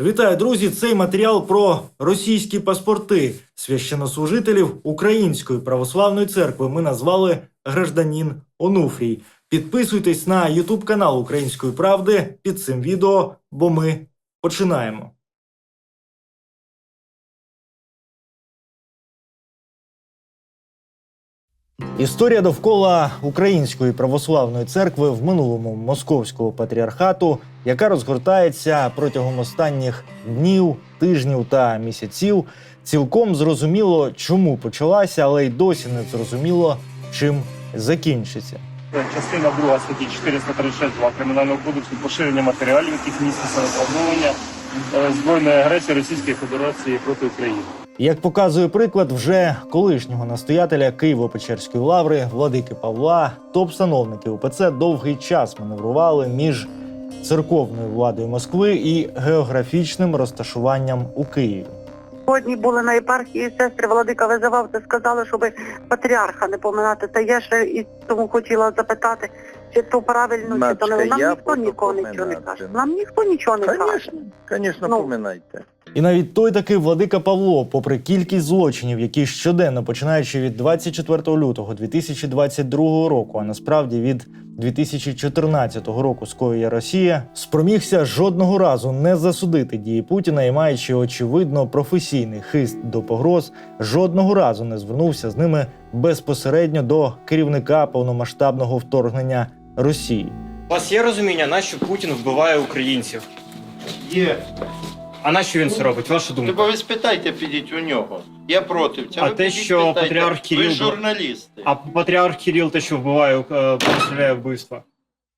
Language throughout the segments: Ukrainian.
Вітаю, друзі! Цей матеріал про російські паспорти священнослужителів Української православної церкви. Ми назвали гражданін Онуфрій. Підписуйтесь на Ютуб канал Української правди під цим відео, бо ми починаємо. Історія довкола Української православної церкви в минулому московського патріархату, яка розгортається протягом останніх днів, тижнів та місяців, цілком зрозуміло, чому почалася, але й досі не зрозуміло, чим закінчиться. Частина 2 статті 436 2 Кримінального кодексу поширення матеріалів, яких містяться виправдовування е, збройної агресії Російської Федерації проти України. Як показує приклад вже колишнього настоятеля Києво-Печерської лаври Владики Павла, топ-становники УПЦ довгий час маневрували між церковною владою Москви і географічним розташуванням у Києві. Сьогодні були на єпархії сестри, владика визивав, та сказали, щоб патріарха не поминати. Та я ще і тому хотіла запитати, чи то правильно, чи то не нам ніхто нікого нічого не каже. Нам ніхто нічого не каже. Конечно, конечно, Ну. поминайте. І навіть той такий владика Павло, попри кількість злочинів, які щоденно починаючи від 24 лютого 2022 року, а насправді від 2014 року скоює Росія, спромігся жодного разу не засудити дії Путіна і маючи очевидно професійний хист до погроз, жодного разу не звернувся з ними безпосередньо до керівника повномасштабного вторгнення Росії. У вас є розуміння, нащо Путін вбиває українців? Є. А нащо він це робить? Ваша думка? бо ви спитайте, підіть у нього. Я проти цього. А Ви те, підіть, що спитайте. патріарх Кирил Ви журналісти. А патріарх Кирил те, що вбиває, е, постріляє вбивства.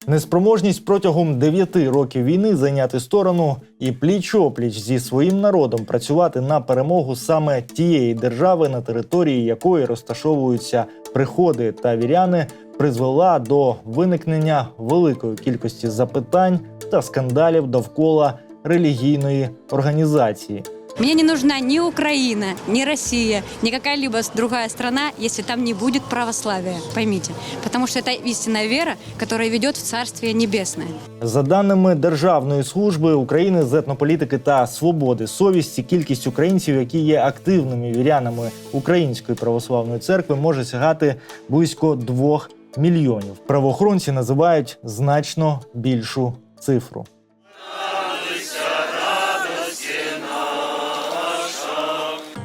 Неспроможність протягом 9 років війни зайняти сторону і пліч-опліч зі своїм народом працювати на перемогу саме тієї держави, на території якої розташовуються приходи та віряни, призвела до виникнення великої кількості запитань та скандалів довкола релігійної організації. Мне не нужна ни Украина, ни Россия, ни какая-либо другая страна, если там не будет православия. Поймите. Потому что это истинная вера, которая ведет в Царствие Небесное. За даними Державної служби України з етнополітики та свободи совісті, кількість українців, які є активними вірянами Української православної церкви, може сягати близько двох мільйонів. Правоохоронці називають значно більшу цифру.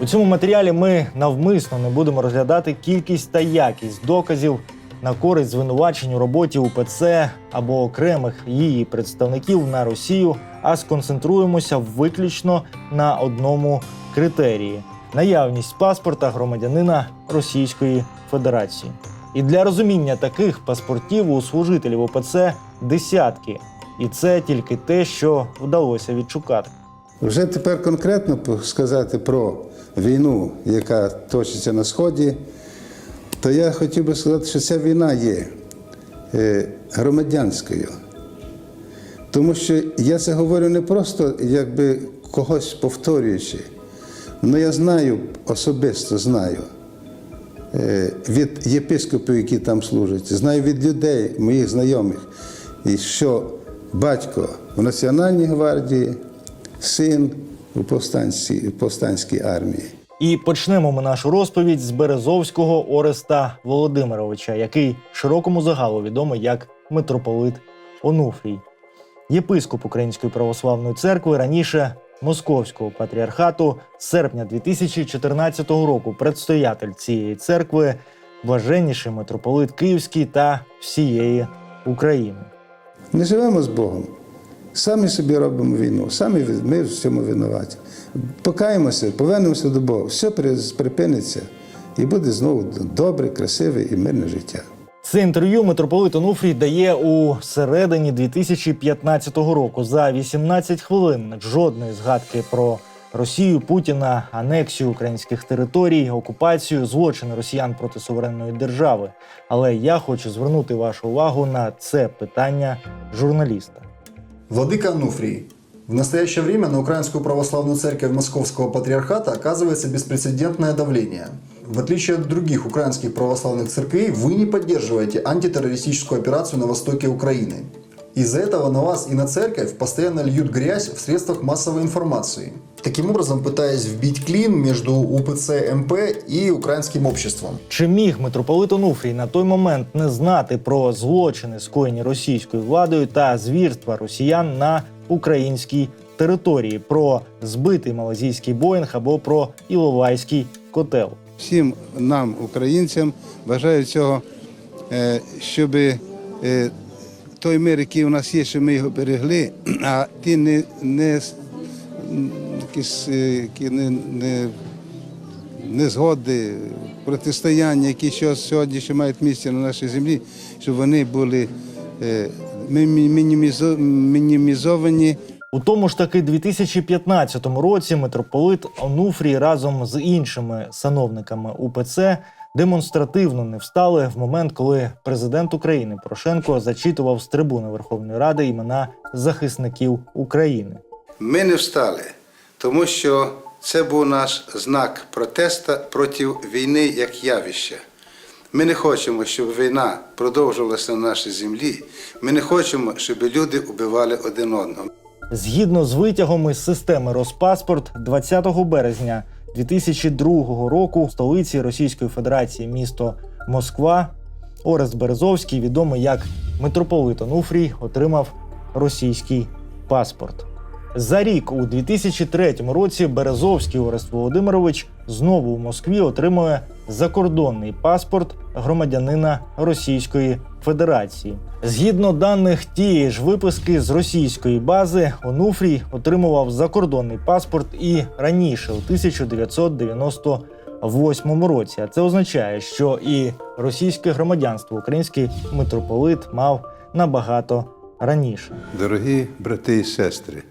У цьому матеріалі ми навмисно не будемо розглядати кількість та якість доказів на користь звинувачень у роботі УПЦ або окремих її представників на Росію, а сконцентруємося виключно на одному критерії наявність паспорта громадянина Російської Федерації. І для розуміння таких паспортів у служителів ОПЦ десятки, і це тільки те, що вдалося відшукати. Вже тепер конкретно сказати про війну, яка точиться на Сході, то я хотів би сказати, що ця війна є е, громадянською. Тому що я це говорю не просто якби когось повторюючи, але я знаю, особисто знаю е, від єпископів, які там служать, знаю від людей, моїх знайомих, що батько в Національній гвардії, син у повстанській, повстанській армії. І почнемо ми нашу розповідь з Березовського Ореста Володимировича, який широкому загалу відомий як митрополит Онуфрій, єпископ Української православної церкви, раніше Московського патріархату, з серпня 2014 року предстоятель цієї церкви, блаженніший митрополит Київський та всієї України. Не живемо з Богом. Самі собі робимо війну, самі ми в цьому винуваті. Покаємося, повернемося до Бога. Все при- припиниться і буде знову добре, красиве і мирне життя. Це інтерв'ю митрополит Онуфрій дає у середині 2015 року. За 18 хвилин жодної згадки про Росію, Путіна, анексію українських територій, окупацію, злочини росіян проти суверенної держави. Але я хочу звернути вашу увагу на це питання журналіста. Владыка Ануфрий. В настоящее время на Украинскую православную церковь Московского патриархата оказывается беспрецедентное давление. В отличие от других украинских православных церквей, вы не поддерживаете антитеррористическую операцию на востоке Украины. Из-за этого на вас и на церковь постоянно льют грязь в средствах массовой информации. Таким образом, пытаясь вбить клин между УПЦ МП и украинским обществом. Чи міг митрополит Онуфрій на той момент не знати про злочини, скоєні російською владою та звірства росіян на українській території, про збитий малазійський Боїнг або про Іловайський котел? Всім нам, українцям, бажаю цього, е, щоб е, той мир, який у нас є, щоб ми його берегли, а ті не, не, якісь, які не, не, незгоди, протистояння, які що сьогодні ще мають місце на нашій землі, щоб вони були мінімізо- мінімізовані. У тому ж таки 2015 році митрополит Онуфрій разом з іншими сановниками УПЦ демонстративно не встали в момент, коли президент України Порошенко зачитував з трибуни Верховної Ради імена захисників України. Ми не встали, тому що це був наш знак протесту проти війни як явища. Ми не хочемо, щоб війна продовжувалася на нашій землі. Ми не хочемо, щоб люди убивали один одного. Згідно з витягом із системи Роспаспорт, 20 березня 2002 року в столиці Російської Федерації місто Москва Орест Березовський, відомий як митрополит Онуфрій, отримав російський паспорт. За рік у 2003 році Березовський Орест Володимирович знову у Москві отримує закордонний паспорт громадянина Російської Федерації. Згідно даних тієї ж виписки з російської бази, Онуфрій отримував закордонний паспорт і раніше, у 1998 році. А це означає, що і російське громадянство український митрополит мав набагато раніше. Дорогі брати і сестри,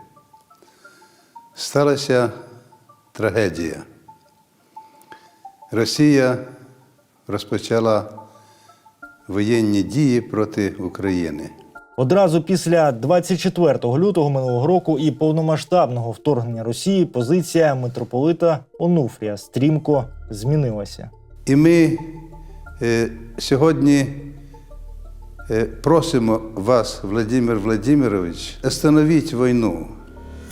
сталася трагедія. Росія розпочала воєнні дії проти України. Одразу після 24 лютого минулого року і повномасштабного вторгнення Росії позиція митрополита Онуфрія стрімко змінилася. І ми е, сьогодні е, просимо вас, Владимир Владимирович, остановіть війну.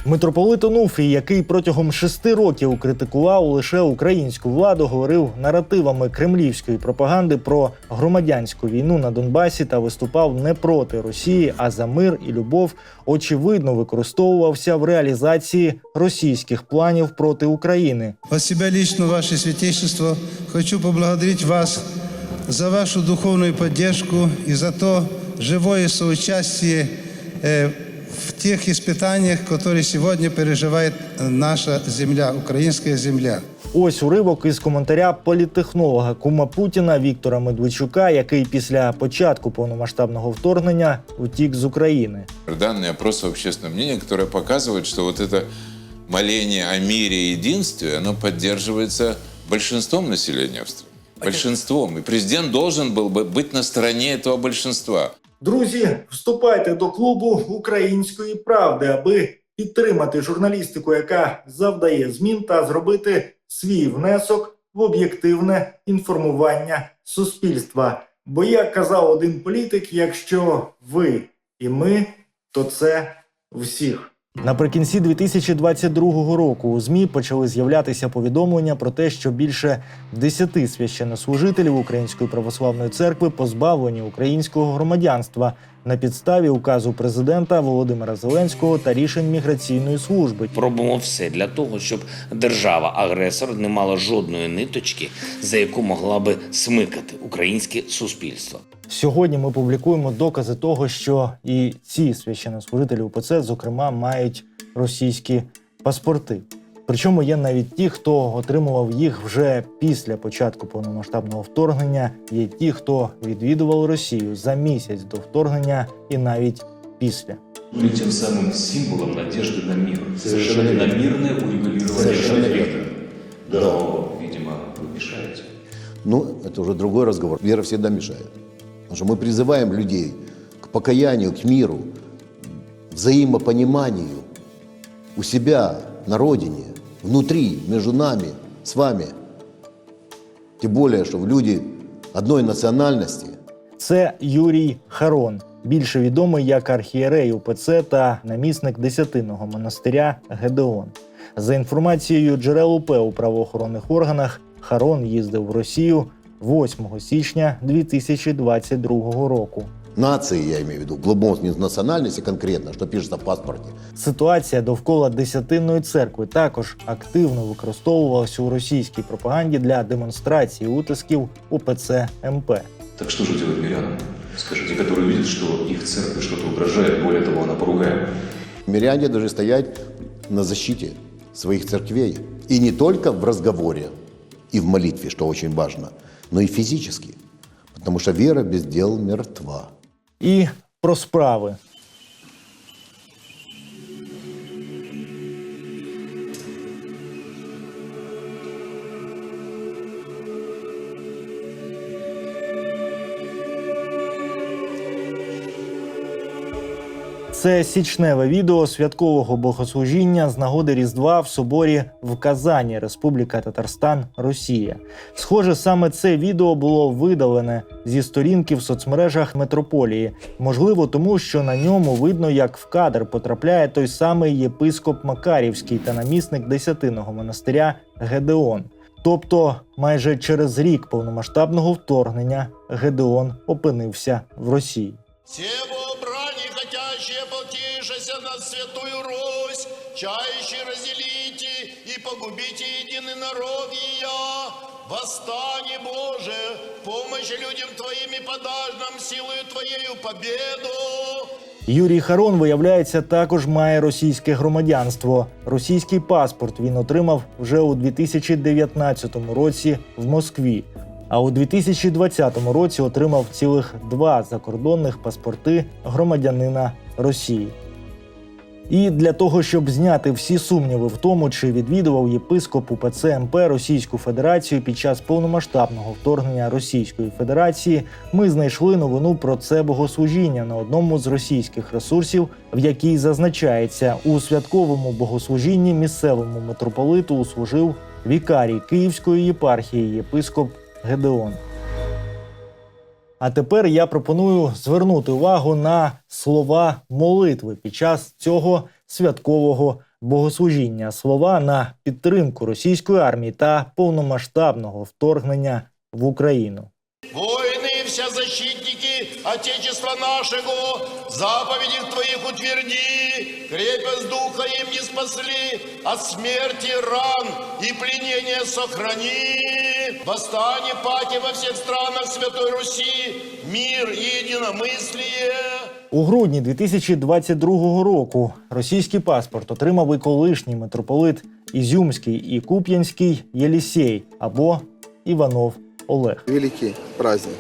Митрополит Онуфрій, який протягом шести років критикував лише українську владу, говорив наративами кремлівської пропаганди про громадянську війну на Донбасі та виступав не проти Росії, а за мир і любов, очевидно використовувався в реалізації російських планів проти України. От лично, Ваше Святейшество, хочу поблагодарить вас за вашу духовную поддержку и за то живое соучастие в тех испытаниях, которые сегодня переживает э, наша земля, украинская земля. Ось уривок із коментаря політтехнолога кума Путіна Віктора Медведчука, який після початку повномасштабного вторгнення утік з України. Данные опроса общественного мнения, которые показывают, что вот это моление о мире и единстве, оно поддерживается большинством населения в стране. Большинством. И президент должен был бы быть на стороне этого большинства. Друзі, вступайте до клубу української правди, аби підтримати журналістику, яка завдає змін, та зробити свій внесок в об'єктивне інформування суспільства. Бо як казав один політик, якщо ви і ми, то це всіх. Наприкінці 2022 року у ЗМІ почали з'являтися повідомлення про те, що більше 10 священнослужителів Української православної церкви позбавлені українського громадянства на підставі указу президента Володимира Зеленського та рішень міграційної служби. Робимо все для того, щоб держава-агресор не мала жодної ниточки, за яку могла би смикати українське суспільство. Сьогодні ми публікуємо докази того, що і ці священнослужителі УПЦ, зокрема, мають російські паспорти. Причому є навіть ті, хто отримував їх вже після початку повномасштабного вторгнення. Є ті, хто відвідував Росію за місяць до вторгнення, і навіть після. Ну и тем самым символом надежды на мир. Совершенно на мирное урегулирование конфликта. Но, видимо, вы мешаете. Ну, это уже другой разговор. Вера всегда мешает. Потому что мы призываем людей к покаянию, к миру, взаимопониманию у себя, на родине, внутри, между нами, с вами. Тем более, что люди одной национальности. Це Юрій Харон, більше відомий як архієрей УПЦ та намісник десятинного монастиря Гедеон. За інформацією джерел УП у правоохоронних органах, Харон їздив в Росію 8 січня 2022 року. Нации, я имею в виду, глубокой национальности конкретно, что пишется в паспорте. Ситуація довкола десятинної церкви також активно використовувалася у російській пропаганді для демонстрації утисків УПЦ МП. Так что же делать мирянам? Скажите, которые видят, что их церкви что-то угрожает, более того, она поругаема. Миряне должны стоять на защите своих церквей. И не только в разговоре и в молитве, что очень важно, но и физически. Потому что вера без дел мертва. І про справи. Це січневе відео святкового богослужіння з нагоди Різдва в соборі в Казані, Республіка Татарстан, Росія. Схоже, саме це відео було видалене зі сторінки в соцмережах метрополії. Можливо, тому що на ньому видно, як в кадр потрапляє той самий єпископ Макарівський та намісник десятиного монастиря Гедеон. Тобто, майже через рік повномасштабного вторгнення Гедеон опинився в Росії. Хотящие потишися над святую Русь, чаще разделите и погубите единый народ ее. Восстань, Боже, помощь людям Твоим и подашь нам силою Твоею победу. Юрій Харон, виявляється, також має російське громадянство. Російський паспорт він отримав вже у 2019 році в Москві. А у 2020 році отримав цілих два закордонних паспорти громадянина Росії. І для того, щоб зняти всі сумніви в тому, чи відвідував єпископ УПЦ МП Російську Федерацію під час повномасштабного вторгнення Російської Федерації, ми знайшли новину про це богослужіння на одному з російських ресурсів, в якій зазначається, у святковому богослужінні місцевому митрополиту услужив вікарій Київської єпархії єпископ Гедеон. А тепер я пропоную звернути увагу на слова молитви під час цього святкового богослужіння. Слова на підтримку російської армії та повномасштабного вторгнення в Україну. Воины и все защитники Отечества нашего, заповедях Твоих утверди, крепость духа им не спасли, от смерти ран и пленения сохрани Восстань, пати во всех странах Святой Руси, мир и единомыслие. У грудні 2022 року російський паспорт отримав і колишній митрополит Ізюмський і Куп'янський Єлісей або Іванов Олег. великий праздник.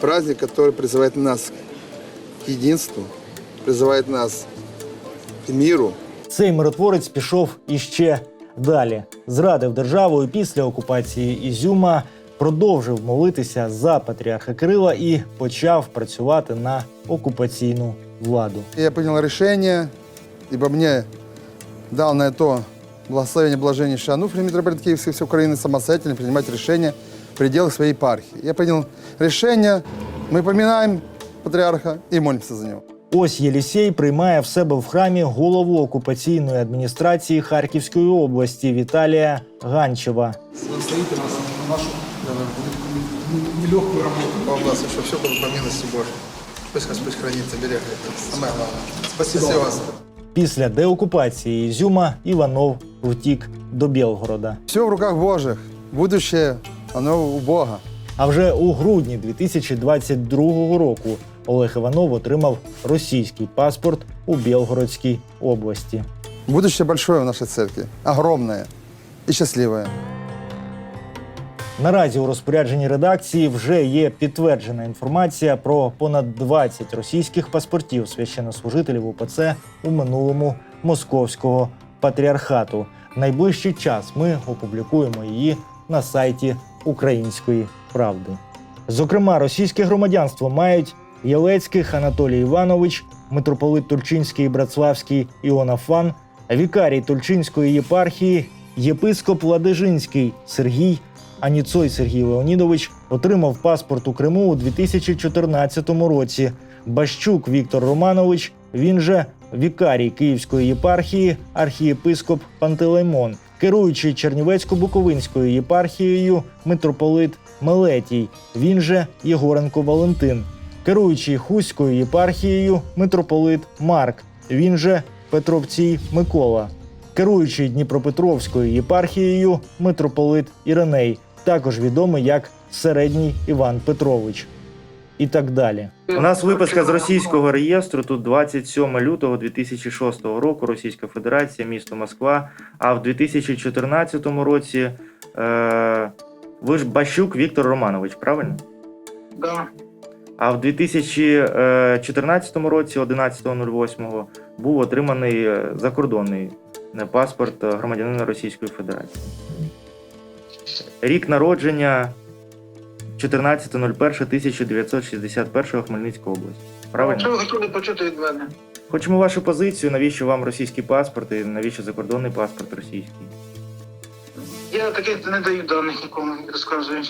Праздник, который призывает нас к единству, призывает нас к миру. Цей миротворець пішов іще далі. Зрадив державу і після окупації Ізюма продовжив молитися за патріарха Кирила і почав працювати на окупаційну владу. Я принял решение, ибо мне дал на это благословение блаженнейший Ануфрий, митрополит Киевский, всей Украины, самостоятельно принимать решения в пределах своей епархии. Я принял решение, мы поминаем патриарха и молимся за него. Ось Єлісей приймає в себе в храмі голову окупаційної адміністрації Харківської області Віталія Ганчева. Нас на нашу нелегкую работу. По области, что все было по милости Божьей. Пусть Господь хранит, оберегает. Это самое главное. Спасибо, вас. Після деокупації Ізюма Іванов втік до Білгорода. Все в руках Божьих. Будущее, оно у Бога. А вже у грудні 2022 року Олег Іванов отримав російський паспорт у Білгородській області. Будущее большое в нашей церкви. Огромное и счастливое. Наразі у розпорядженні редакції вже є підтверджена інформація про понад 20 російських паспортів священнослужителів УПЦ у минулому московського патріархату. Найближчий час ми опублікуємо її на сайті Української правди. Зокрема, російське громадянство мають Єлецьких Анатолій Іванович, митрополит Тульчинський і Братславський Іонафан, вікарій Тульчинської єпархії, єпископ Ладижинський Сергій Аніцой Сергій Леонідович отримав паспорт у Криму у 2014 році. Бащук Віктор Романович, він же вікарій Київської єпархії, архієпископ Пантелеймон, керуючий Чернівецько-Буковинською єпархією митрополит Мелетій, він же Єгоренко Валентин, керуючий Хуською єпархією митрополит Марк, він же Петровцій Микола, керуючий Дніпропетровською єпархією митрополит Іриней, також відомий як Середній Іван Петрович. І так далі. У нас виписка з російського реєстру. Тут 27 лютого 2006 року, Російська Федерація, місто Москва. А в 2014 році е, ви ж Бащук Віктор Романович, правильно? Да. А в 2014 році, 11.08, був отриманий е, закордонний е, паспорт е, громадянина Російської Федерації. Рік народження 14.01.1961 Хмельницька область. Правильно? Що ви хотіли почути від мене? Хочемо вашу позицію, навіщо вам російський паспорт і навіщо закордонний паспорт російський? Я таких не даю даних нікому, не розказую.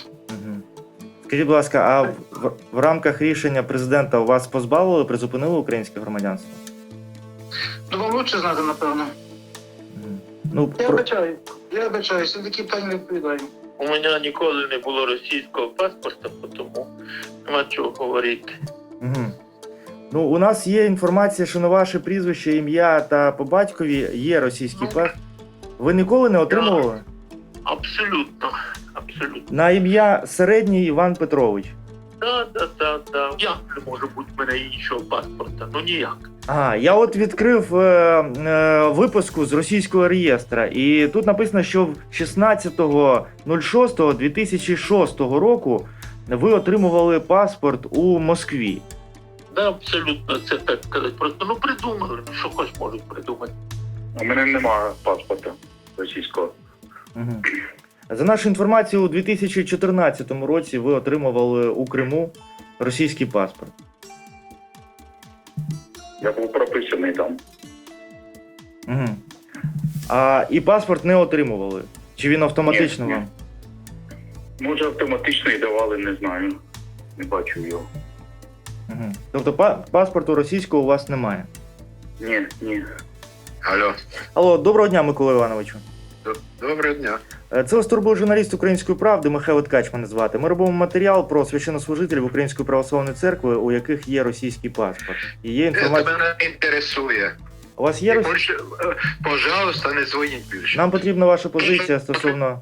Скажіть, будь ласка, а в, в, рамках рішення президента у вас позбавили, призупинили українське громадянство? Ну вам лучше знати, напевно. Ну, Я про... вибачаю, я вибачаюся, такі питання не відповідаю. У мене ніколи не було російського паспорта, тому нема чого говорити. Угу. Ну, у нас є інформація, що на ваше прізвище, ім'я та по батькові є російський паспорт. Ви ніколи не отримували? Абсолютно, абсолютно. На ім'я середній Іван Петрович. Да, да, да, да. Як не може бути в мене іншого паспорта? Ну ніяк. А, я от відкрив е, е, випуску з російського реєстра, і тут написано, що в 16.06.2006 року ви отримували паспорт у Москві. Да, абсолютно це так сказати. Просто ну придумали, ну що хоч можуть придумати. У мене немає паспорта російського. Угу. За нашу інформацію, у 2014 році ви отримували у Криму російський паспорт. Я був прописаний там. Угу. А і паспорт не отримували. Чи він автоматично Ні, ні. Може, автоматично і давали, не знаю. Не бачу його. Угу. Тобто па- паспорту російського у вас немає. Ні, ні. Алло. Алло, доброго дня, Микола Івановичу. Доброго дня. Е, Це вас турбує журналіст Української правди Михайло Ткач мене звати. Ми робимо матеріал про священнослужителів Української православної церкви, у яких є російський паспорт. І є інформація. мене інтересує. У вас є рос... Е, пожалуйста, не дзвоніть більше. Нам потрібна ваша позиція стосовно